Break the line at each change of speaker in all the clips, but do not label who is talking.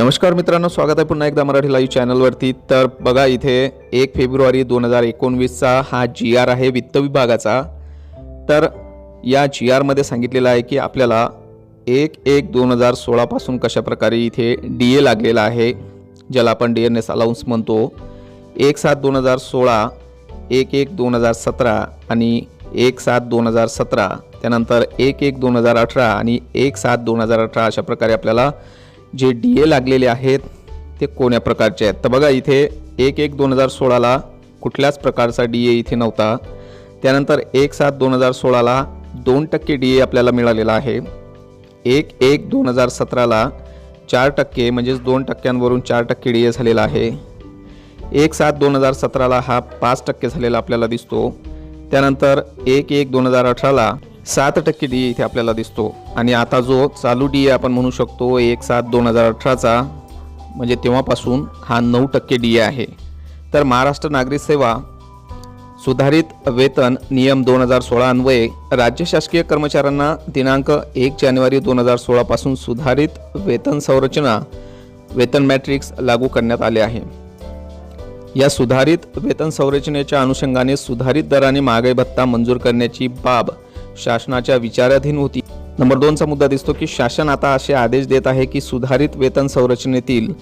नमस्कार मित्रांनो स्वागत आहे पुन्हा एकदा मराठी लाईव्ह चॅनलवरती तर बघा इथे एक फेब्रुवारी दोन हजार एकोणवीसचा हा जी आर आहे वित्त विभागाचा. तर या जी आरमध्ये सांगितलेलं आहे की आपल्याला एक एक दोन हजार सोळापासून कशाप्रकारे इथे डी ए लागलेला आहे ज्याला आपण डी एन एस अलाउन्स म्हणतो. एक सात दोन हजार सोळा एक एक दोन हजार सतरा आणि एक सात दोन हजार सतरा. त्यानंतर एक एक दोन हजार अठरा आणि एक सात दोन हजार अठरा अशा प्रकारे आपल्याला जे डी ए लागलेले आहेत ते कोण्या प्रकारचे आहेत? तर बघा इथे एक एक दोन हजार सोळाला कुठल्याच प्रकारचा डी ए इथे नव्हता. त्यानंतर एक सात दोन हजार सोळाला दोन टक्के डी ए आपल्याला मिळालेला आहे. एक एक दोन हजार सतराला चार टक्के म्हणजेच दोन टक्क्यांवरून चार टक्के डी ए झालेला आहे. एक सात दोन हजार सतराला हा पाच टक्के झालेला आपल्याला दिसतो. त्यानंतर एक एक दोन हजार अठराला सात टक्के डी इथे आपल्याला दिसतो. आणि आता जो चालू डी आपण म्हणू शकतो एक सात दोन हजार अठराचा म्हणजे तेव्हापासून हा नऊ टक्के डी आहे. तर महाराष्ट्र नागरी सेवा सुधारित वेतन नियम दोन हजार सोळा अन्वये राज्य शासकीय कर्मचाऱ्यांना दिनांक एक जानेवारी दोन हजार सोळापासून सुधारित वेतन संरचना वेतन मॅट्रिक्स लागू करण्यात आले आहे. या सुधारित वेतन संरचनेच्या अनुषंगाने सुधारित दराने महागाई भत्ता मंजूर करण्याची बाब शासनाच्या विचाराधीन होती. नंबर दोनचा मुद्दा दिसतो की शासन आता असे आदेश देत आहे की सुधारित वेतन संरचनेतील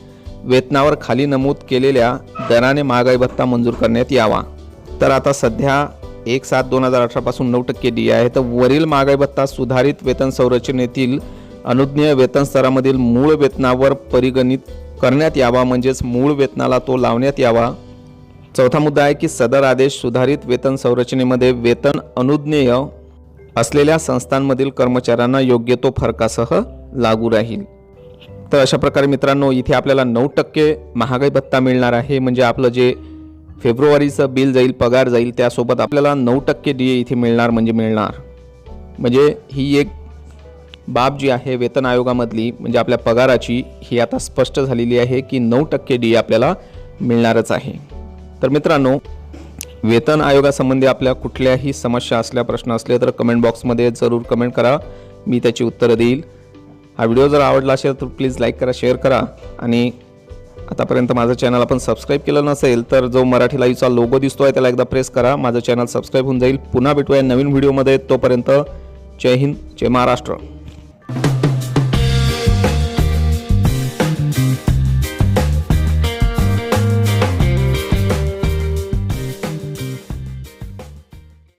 वेतनावर खाली नमूद केलेल्या दराने महागाई भत्ता मंजूर करण्यात यावा. तर आता सध्या एक सात दोन हजार अठरापासून नऊ टक्के डी आहे. तर वरील महागाई भत्ता सुधारित वेतन संरचनेतील अनुज्ञेय वेतन स्तरामधील मूळ वेतनावर परिगणित करण्यात यावा म्हणजेच मूळ वेतनाला तो लावण्यात यावा. चौथा मुद्दा आहे की सदर आदेश सुधारित वेतन संरचनेमध्ये वेतन अनुज्ञेय असलेल्या संस्थांमधील कर्मचाऱ्यांना योग्य तो फरकासह लागू राहील. तर अशा प्रकारे मित्रांनो इथे आपल्याला नऊ टक्के महागाई भत्ता मिळणार आहे. म्हणजे आपलं जे फेब्रुवारीचं बिल जाईल पगार जाईल त्यासोबत आपल्याला नऊ टक्के डी ए इथे मिळणार म्हणजे मिळणार. म्हणजे ही एक बाब जी आहे वेतन आयोगामधली म्हणजे आपल्या पगाराची ही आता स्पष्ट झालेली आहे की नऊ टक्के डी आपल्याला मिळणारच आहे. तर मित्रांनो वेतन आयोगासंबंधी आपल्या कुठल्याही समस्या असल्या प्रश्न असले तर कमेंट बॉक्समध्ये जरूर कमेंट करा. मी त्याची उत्तरं देईल. हा व्हिडिओ जर आवडला असेल तर प्लीज लाईक करा शेअर करा. आणि आतापर्यंत माझं चॅनल आपण सबस्क्राईब केलं नसेल तर जो मराठी लाईव्हचा लोगो दिसतो आहे त्याला एकदा प्रेस करा. माझं चॅनल सबस्क्राईब होऊन जाईल. पुन्हा भेटूया नवीन व्हिडिओमध्ये तोपर्यंत जय हिंद जय महाराष्ट्र.